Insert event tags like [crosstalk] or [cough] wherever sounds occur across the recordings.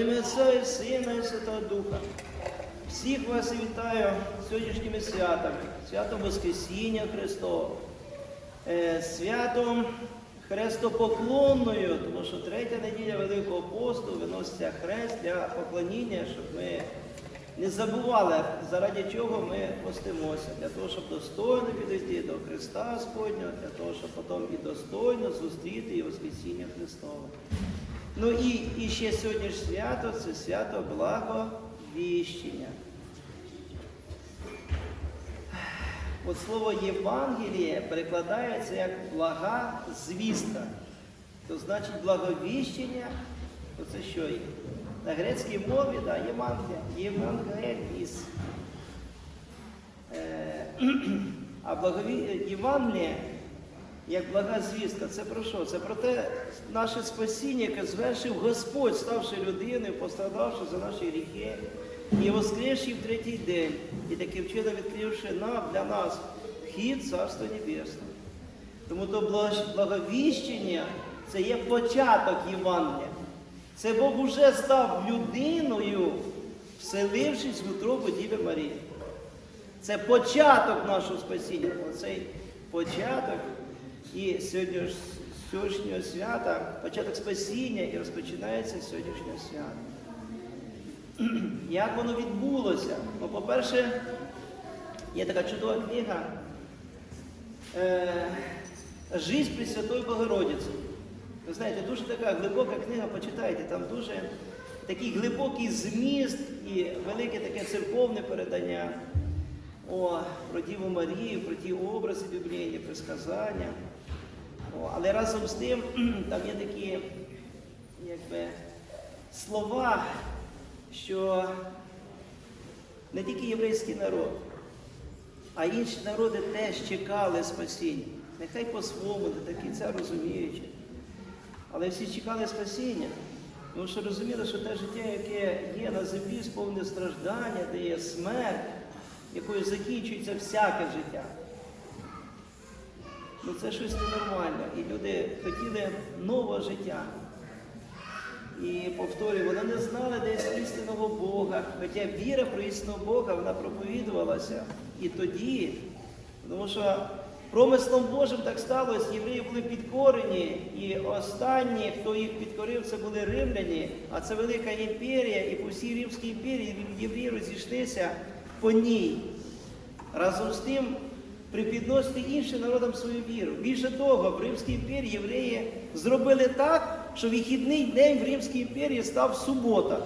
ім'я Отця і Сина і Святого Духа. Всіх вас вітаю сьогоднішніми святами, святом Воскресіння Христового, е, святом Хрестопоклонною, тому що третя неділя Великого посту виноситься хрест для поклоніння, щоб ми не забували, заради чого ми постимося, для того, щоб достойно підійти до Христа Господнього, для того, щоб потім і достойно зустріти і Воскресіння Христове. Ну і, і ще сьогодні ж свято це свято Благовіщення. От слово Євангеліє перекладається як блага звістка. То значить благовіщення, то це що є? На грецькій мові, да, Євангеліс. Е, [clears throat] а благові... Євангеліє, як блага звістка, це про що? Це про те наше спасіння, яке звершив Господь, ставши людиною, пострадавши за наші гріхи, і воскресши в третій день, і таким чином відкривши нам для нас вхід в Царство Небесне. Тому то благовіщення це є початок Євангелія. Це Бог уже став людиною, вселившись в утробу Діви Марії. Це початок нашого спасіння. Оцей початок і сьогоднішнього свята, початок спасіння і розпочинається з сьогоднішнього свята. [clears throat] Як воно відбулося? Ну, по-перше, є така чудова книга е, Жизнь Пресвятої Богородиці. Ви знаєте, дуже така глибока книга, почитайте, там дуже такий глибокий зміст і велике таке церковне передання о, про Діву Марію, про ті образи біблійні, про сказання. О, але разом з тим [clears throat] там є такі якби, слова, що не тільки єврейський народ, а інші народи теж чекали спасіння. Нехай по-своєму, не такі це розуміючи. Але всі чекали спасіння, тому що розуміли, що те життя, яке є на землі, сповне страждання, де є смерть, якою закінчується всяке життя. Ну це щось ненормальне. І люди хотіли нового життя. І повторюю, вони не знали десь істинного Бога, хоча віра про істинного Бога вона проповідувалася і тоді, тому що промислом Божим так сталося, євреї були підкорені, і останні, хто їх підкорив, це були римляні, а це велика імперія, і по всій Римській імперії євреї розійшлися по ній. Разом з тим припідносити іншим народам свою віру. Більше того, в Римській імперії євреї зробили так, що вихідний день в Римській імперії став субота.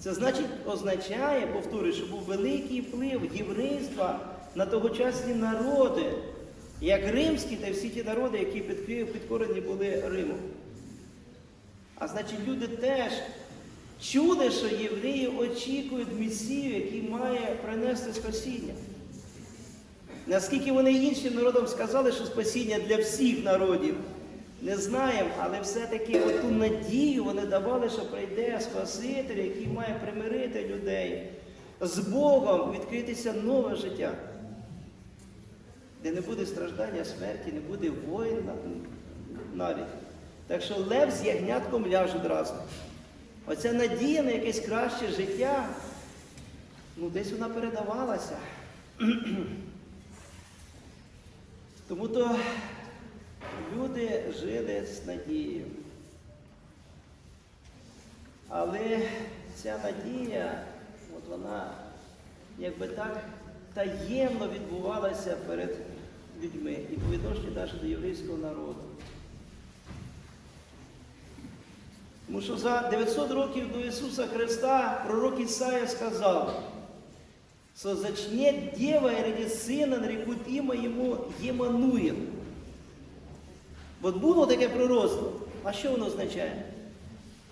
Це значить, означає, повторюю, що був великий вплив єврейства на тогочасні народи, як римські та всі ті народи, які підкорені були Римом. А значить, люди теж чули, що євреї очікують Месію, який має принести спасіння. Наскільки вони іншим народам сказали, що спасіння для всіх народів, не знаємо, але все-таки оту надію вони давали, що прийде Спаситель, який має примирити людей з Богом, відкритися нове життя, де не буде страждання смерті, не буде воїн навіть. Так що лев з ягнятком ляжуть разом. Оця надія на якесь краще життя, ну десь вона передавалася. [clears throat] Тому то люди жили з надією. Але ця надія, от вона якби так таємно відбувалася перед людьми і по відношенню навіть до єврейського народу. Тому що за 900 років до Ісуса Христа пророк Ісая сказав, что зачнет дева и родит сына, нарекут имя ему Ємануїл. От було таке пророцтво. А що воно означає?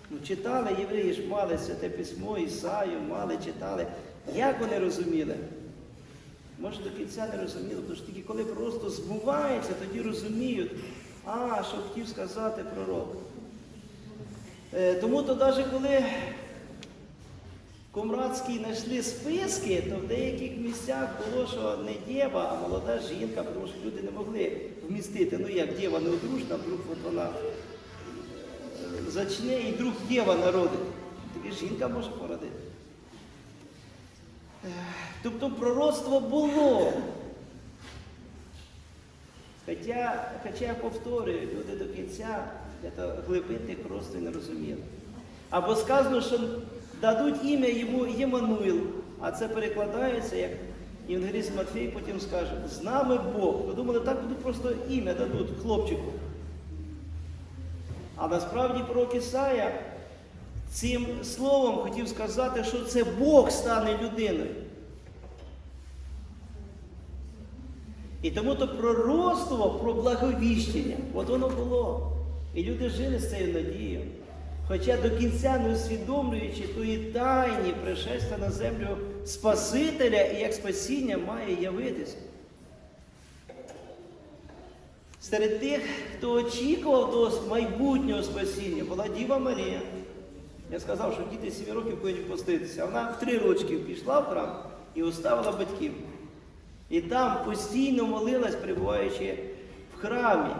Ну, читали євреї ж мали святе письмо, Ісаю, мали, читали. Як вони розуміли? Може, до кінця не розуміли, тому що тільки коли просто збувається, тоді розуміють, а, що хотів сказати пророк. Е, тому то навіть коли Комрадські знайшли списки, то в деяких місцях було, що не дєва, а молода жінка, тому що люди не могли вмістити. Ну як дєва неодружна, вдруг от вона зачне і друг Єва народить. Тоді жінка може породити. Тобто пророцтво було. Хоча, хоча я повторюю, люди до кінця глибинних просто не розуміли. Або сказано, що дадуть ім'я йому Ємануїл, а це перекладається, як Євангеліст Матфій потім скаже, з нами Бог. Ви думали, так будуть просто ім'я дадуть хлопчику. А насправді пророк Ісая цим словом хотів сказати, що це Бог стане людиною. І тому то пророцтво про благовіщення, от воно було. І люди жили з цією надією. Хоча до кінця не усвідомлюючи тої тайні пришестя на землю Спасителя і як спасіння має явитися. Серед тих, хто очікував до майбутнього спасіння, була Діва Марія. Я сказав, що діти 7 років повинні поститися. Вона в 3 рочки пішла в храм і оставила батьків. І там постійно молилась, перебуваючи в храмі.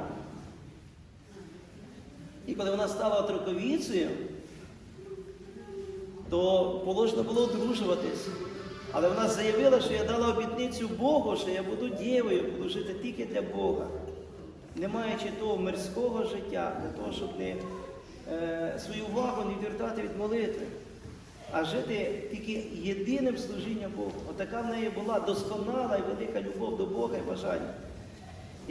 І коли вона стала троковіцею, то положено було одружуватись. Але вона заявила, що я дала обітницю Богу, що я буду дівою, буду жити тільки для Бога, не маючи того мирського життя, для того, щоб не, е, свою увагу не відвертати від молитви, а жити тільки єдиним служінням Богу. Отака в неї була досконала і велика любов до Бога і бажання.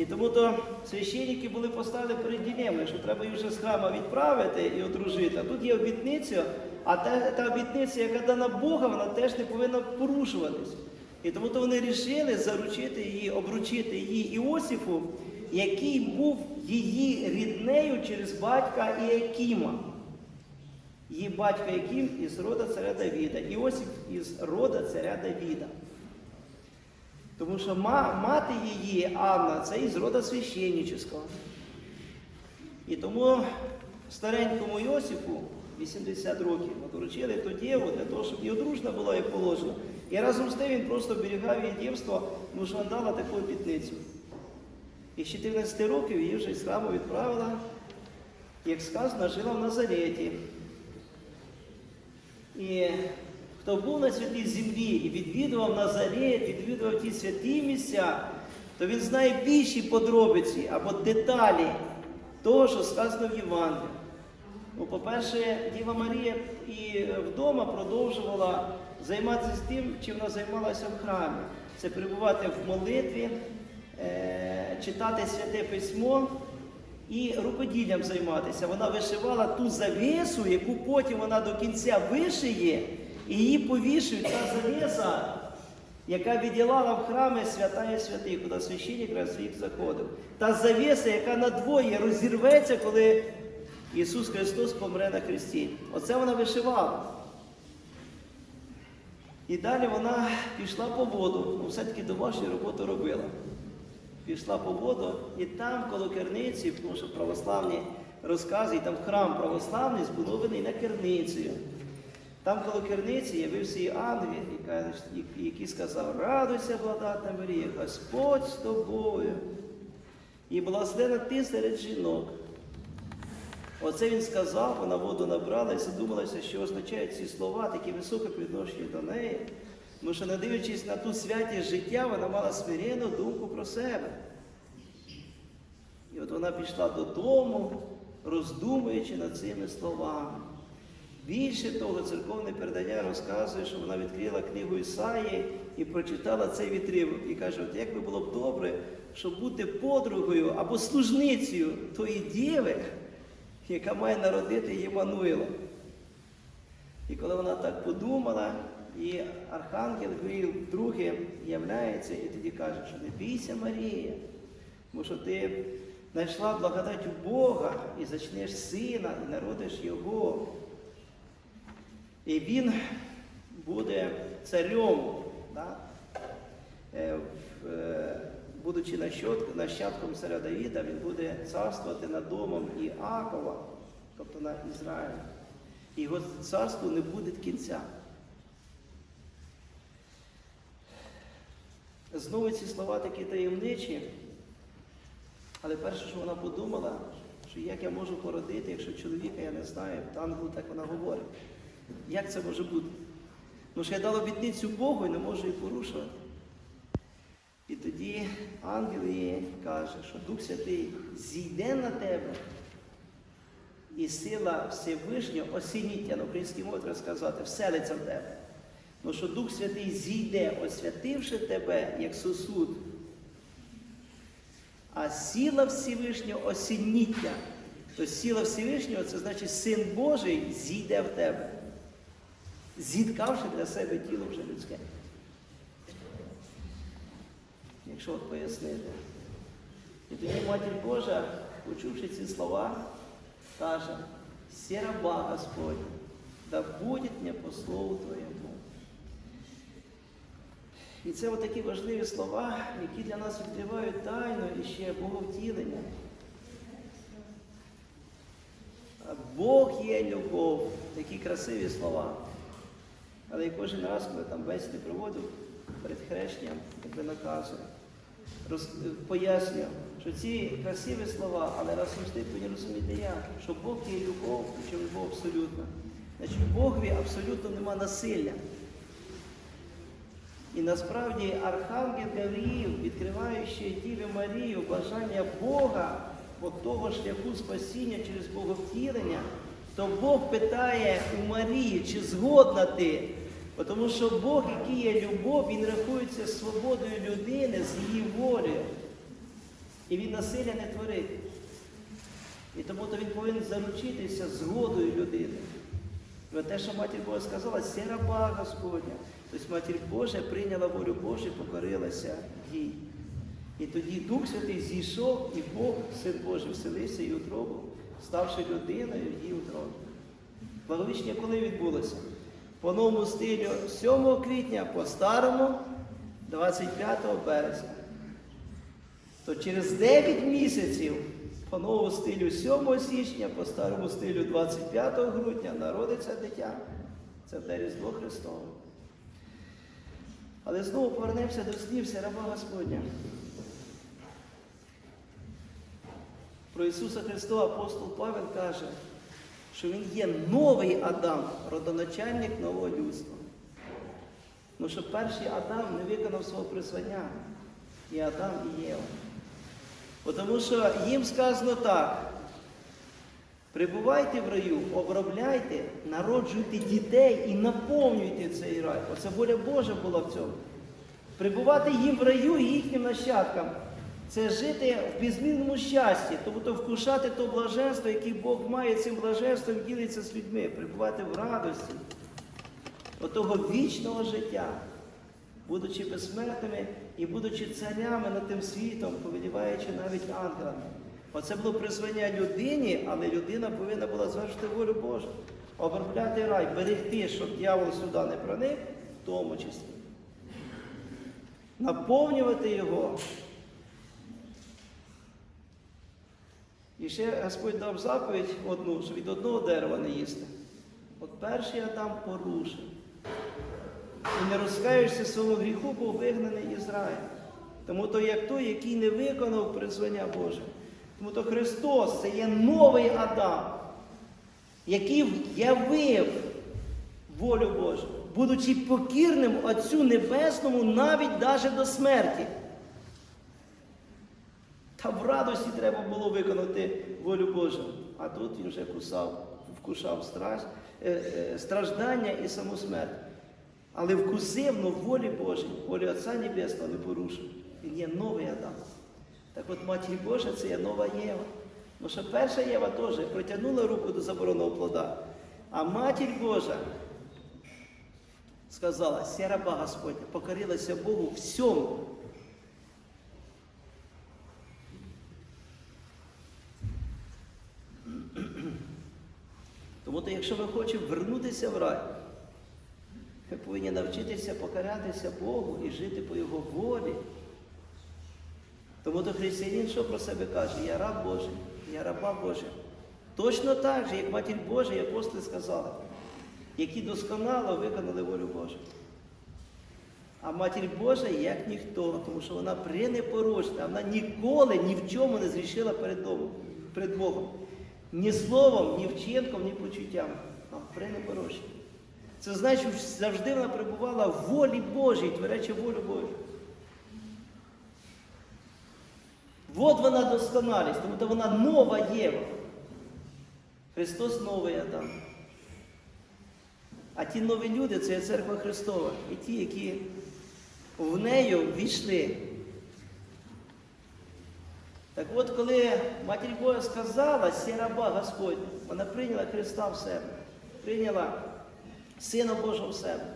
І тому то священники були поставлені перед ділемою, що треба їх вже з храма відправити і одружити. А тут є обітниця, а та, та обітниця, яка дана Бога, вона теж не повинна порушуватись. І тому то вони вирішили заручити її, обручити її Іосифу, який був її ріднею через батька Іакіма. Її батько Яким із рода царя Давіда, Іосиф із рода царя Давіда. Тому що ма- мати її, Анна, це із рода священнического. І тому старенькому Йосифу 80 років доручили ту діву для того, щоб її одружна була як положено. І разом з тим він просто оберігав її дівство, тому що вона дала таку обітницю. І з 14 років її вже з храму відправила, як сказано, жила в Назареті. І хто був на святій землі і відвідував Назарет, відвідував ті святі місця, то він знає більші подробиці або деталі того, що сказано в Євангелії. Ну, по-перше, Діва Марія і вдома продовжувала займатися тим, чим вона займалася в храмі. Це перебувати в молитві, е, читати святе письмо і рукоділлям займатися. Вона вишивала ту завісу, яку потім вона до кінця вишиє, і її повішують. Та завіса, яка відділала в храмі свята і святих, куди священник раз в рік заходив. Та завіса, яка надвоє розірветься, коли Ісус Христос помре на хресті. Оце вона вишивала. І далі вона пішла по воду, ну все-таки домашню роботу робила. Пішла по воду, і там коло керниці, тому що православні розкази, і там храм православний збудований на керницею. Там коло керниці явився і ангел, який сказав, радуйся, благодатна Марія, Господь з тобою. І благословена ти серед жінок. Оце він сказав, вона воду набрала і задумалася, що означають ці слова, такі високе по відношенню до неї. Тому що, не дивлячись на ту святість життя, вона мала смиренну думку про себе. І от вона пішла додому, роздумуючи над цими словами. Більше того, церковне передання розказує, що вона відкрила книгу Ісаї і прочитала цей відривок. І каже, от як би було б добре, щоб бути подругою або служницею тої діви, яка має народити Ємануїла. І коли вона так подумала, і архангел Гавриїл вдруге являється і тоді каже, що не бійся Марія, тому що ти знайшла благодать у Бога і зачнеш сина, і народиш його. І він буде царем, да? Е, е, будучи нащадком, царя Давіда, він буде царствувати над домом Іакова, тобто на Ізраїль. І його царству не буде кінця. Знову ці слова такі таємничі, але перше, що вона подумала, що як я можу породити, якщо чоловіка я не знаю, в ангелу так вона говорить. Як це може бути? Ну що я дала обітницю Богу і не можу її порушувати. І тоді ангел їй каже, що Дух Святий зійде на тебе, і сила Всевишнього осініть, на українській мові треба сказати, вселиться в тебе. Ну що Дух Святий зійде, освятивши тебе як сосуд. А сила Всевишнього осінніття. Тобто сила Всевишнього це значить син Божий зійде в тебе, зіткавши для себе тіло вже людське. Якщо от пояснити. І тоді Матір Божа, почувши ці слова, каже, «Се раба Господня, да будет мне по слову Твоєму. І це такі важливі слова, які для нас відкривають тайну і ще Боговтілення. Бог є любов, такі красиві слова. Але і кожен раз, коли там бесіди проводив перед хрещенням, якби наказує, роз, пояснює, що ці красиві слова, але разом з тим повинні розуміти як, що Бог є любов, причому любов абсолютна. Значить, в Богові абсолютно нема насилля. І насправді Архангел Гавріїв, відкриваючи Діві Марію бажання Бога от того шляху спасіння через Боговтілення, то Бог питає у Марії, чи згодна ти? Бо Тому що Бог, який є любов, Він рахується свободою людини з її волею. І він насилля не творить. І тому то він повинен заручитися згодою людини. Про те, що Матір Божа сказала, «Се раба Господня. Тобто Матір Божа прийняла волю Божу і покорилася їй. І тоді Дух Святий зійшов, і Бог, Син Божий, вселився і утробу, ставши людиною її утробі. Благовіщення коли відбулося? По новому стилю 7 квітня, по старому 25 березня. То через 9 місяців по новому стилю 7 січня, по старому стилю 25 грудня народиться дитя. Це те Різдво Христове. Але знову повернемося до слів раба Господня. Про Ісуса Христова апостол Павел каже, що Він є новий Адам, родоначальник нового людства. Ну, що перший Адам не виконав свого призвання. І Адам, і Єва. Тому що їм сказано так. Прибувайте в раю, обробляйте, народжуйте дітей і наповнюйте цей рай. Оце воля Божа була в цьому. Прибувати їм в раю і їхнім нащадкам. Це жити в безмінному щасті, тобто вкушати то блаженство, яке Бог має цим блаженством ділиться з людьми, прибувати в радості, отого вічного життя, будучи безсмертними і будучи царями над тим світом, повеліваючи навіть ангелами. Оце було призвання людині, але людина повинна була звершити волю Божу, обробляти рай, берегти, щоб дьявол сюди не проник, в тому числі. Наповнювати його. І ще Господь дав заповідь одну, що від одного дерева не їсти. От перший Адам порушив. І не розкаєшся своєму гріху, був вигнаний із раю. Тому то як той, який не виконав призвання Боже. Тому то Христос це є новий Адам, який явив волю Божу, будучи покірним Отцю Небесному навіть даже до смерті. Та в радості треба було виконати волю Божу. А тут він вже кусав, вкушав страж, е, е, страждання і саму смерть. Але вкусив, но волі Божій, волі Отця Небесного не порушив. Він є новий Адам. Так от Матір Божа це є нова Єва. Ну що перша Єва теж протягнула руку до забороненого плода. А Матір Божа сказала, «Ся раба Господня, покорилася Богу всьому. Якщо ми хочемо вернутися в рай, ми повинні навчитися покорятися Богу і жити по Його волі. Тому то християнин що про себе каже? Я раб Божий, я раба Божа. Точно так же, як Матір Божа і апостоли сказали, які досконало виконали волю Божу. А Матір Божа як ніхто, тому що вона пренепорочна, вона ніколи ні в чому не зрішила перед Богом. Ні словом, ні вчинком, ні почуттям. А при непорочні. Це значить, що завжди вона перебувала в волі Божій, творячи волю Божу. От вона досконалість, тому то вона нова Єва. Христос новий Адам. А ті нові люди це є церква Христова. І ті, які в нею війшли. Так от, коли Матір Божа сказала, «Сі раба Господня, вона прийняла Христа в себе, прийняла Сина Божого в себе.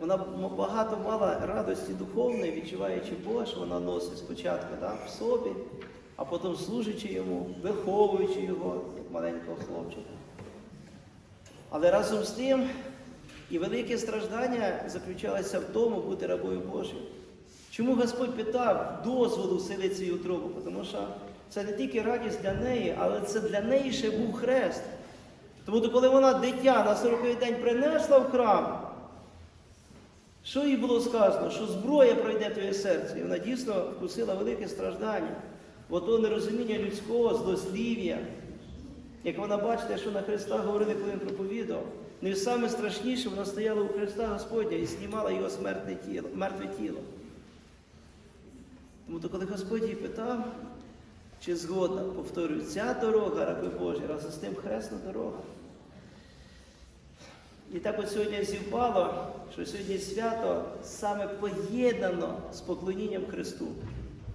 Вона багато мала радості духовної, відчуваючи Бога, що вона носить спочатку да, в собі, а потім служачи йому, виховуючи його, як маленького хлопчика. Але разом з тим і велике страждання заключалося в тому бути рабою Божою. Чому Господь питав дозволу вселитися її утробу? Тому що це не тільки радість для неї, але це для неї ще був хрест. Тому то, коли вона дитя на 40-й день принесла в храм, що їй було сказано? Що зброя пройде твоє серце. І вона дійсно вкусила велике страждання, бо то нерозуміння людського, злослів'я. Як вона бачите, що на Христа говорили, коли він проповідав, не саме страшніше, вона стояла у Христа Господня і знімала його смертне тіло, мертве тіло. Тому то, коли Господь її питав, чи згодна, повторюю, ця дорога, раби Божі, разом з тим хресна дорога. І так от сьогодні зівпало, що сьогодні свято саме поєднано з поклонінням Христу.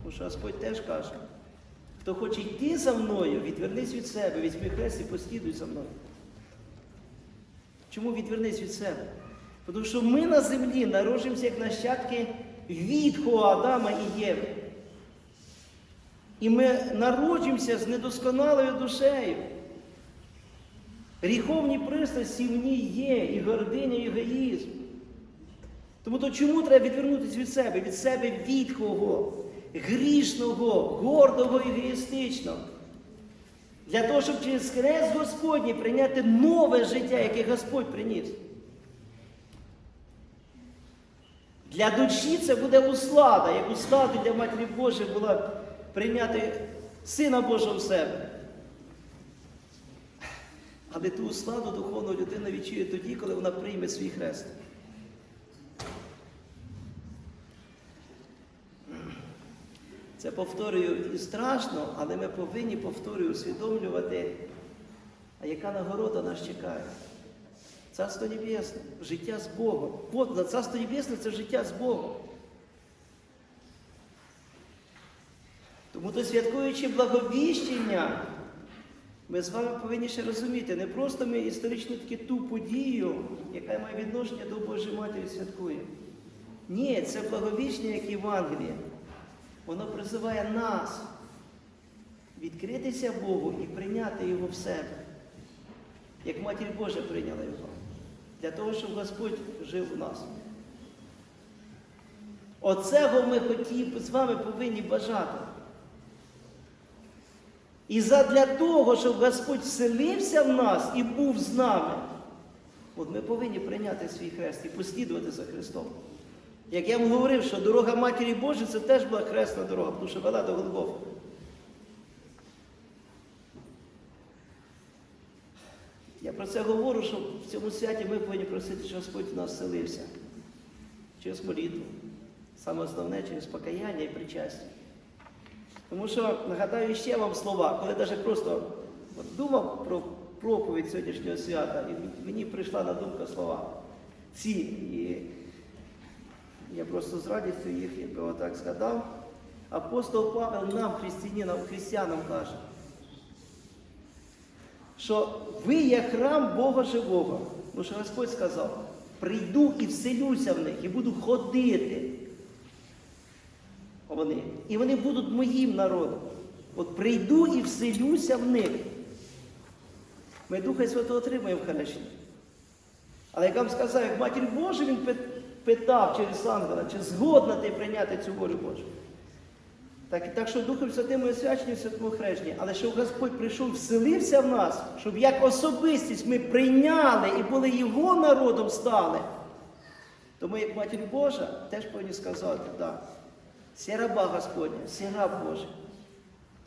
Тому що Господь теж каже, хто хоче йти за мною, відвернись від себе, візьми хрест і послідуй за мною. Чому відвернись від себе? Тому що ми на землі народжуємося як нащадки відхого Адама і Єви. І ми народжуємося з недосконалою душею. Гріховні пристрасті в ній є, і гординя, і егоїзм. Тому то чому треба відвернутися від себе? Від себе відхого, грішного, гордого, егоїстичного. Для того, щоб через хрест Господній прийняти нове життя, яке Господь приніс. Для душі це буде услада, як услада для Матері Божої була прийняти Сина Божого в себе. Але ту усладу духовну людина відчує тоді, коли вона прийме свій хрест. Це повторюю і страшно, але ми повинні повторюю усвідомлювати, а яка нагорода нас чекає. Царство Небесне, життя з Богом. От, Царство Небесне це життя з Богом. Тому то святкуючи благовіщення, ми з вами повинні ще розуміти, не просто ми історично таки ту подію, яка має відношення до Божої Матері, святкуємо. Ні, це благовіщення, як Євангеліє. Воно призиває нас відкритися Богу і прийняти Його в себе, як Матір Божа прийняла Його, для того, щоб Господь жив у нас. Оцего ми хотів, з вами повинні бажати. І задля того, щоб Господь вселився в нас і був з нами, от ми повинні прийняти свій хрест і послідувати за Христом. Як я вам говорив, що дорога Матері Божої це теж була хресна дорога, тому що вела до Голгофи. Я про це говорю, що в цьому святі ми повинні просити, щоб Господь в нас вселився через молитву. Саме основне через покаяння і причастя. Тому що нагадаю ще вам слова, коли навіть просто думав про проповідь сьогоднішнього свята, і мені прийшла на думку слова ці. І я просто з радістю їх, якби отак згадав. Апостол Павел нам, християнам, християнам каже, що ви є храм Бога живого. Тому що Господь сказав, прийду і вселюся в них, і буду ходити. Вони. І вони будуть моїм народом. От прийду і вселюся в них. Ми Духа Святого отримаємо в хрещенні. Але як вам сказав, як матір Божа, він питав через ангела, чи згодна ти прийняти цю волю Божу. Так, так що Духом Святим ми освячені в святому хрещенні, але щоб Господь прийшов вселився в нас, щоб як особистість ми прийняли і були Його народом стали, то ми, як Матір Божа, теж повинні сказати, так. Да, Сі раба Господня, сі раб Божий.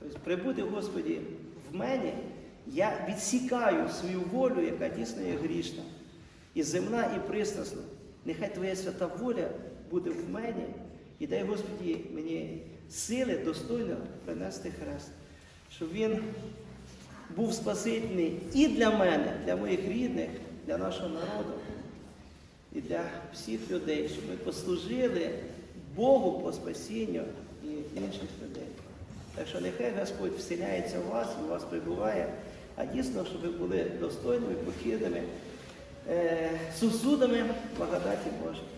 Тобто, прибуде, Господі, в мене, я відсікаю свою волю, яка дійсно є грішна, і земна, і пристрасна. Нехай Твоя свята воля буде в мене, і дай, Господі, мені сили достойно принести хрест, щоб він був спасительний і для мене, для моїх рідних, для нашого народу і для всіх людей, щоб ми послужили Богу по спасінню і інших людей. Так що нехай Господь вселяється в вас і у вас прибуває, а дійсно, щоб ви були достойними, покірними, е, сусудами благодаті Божої.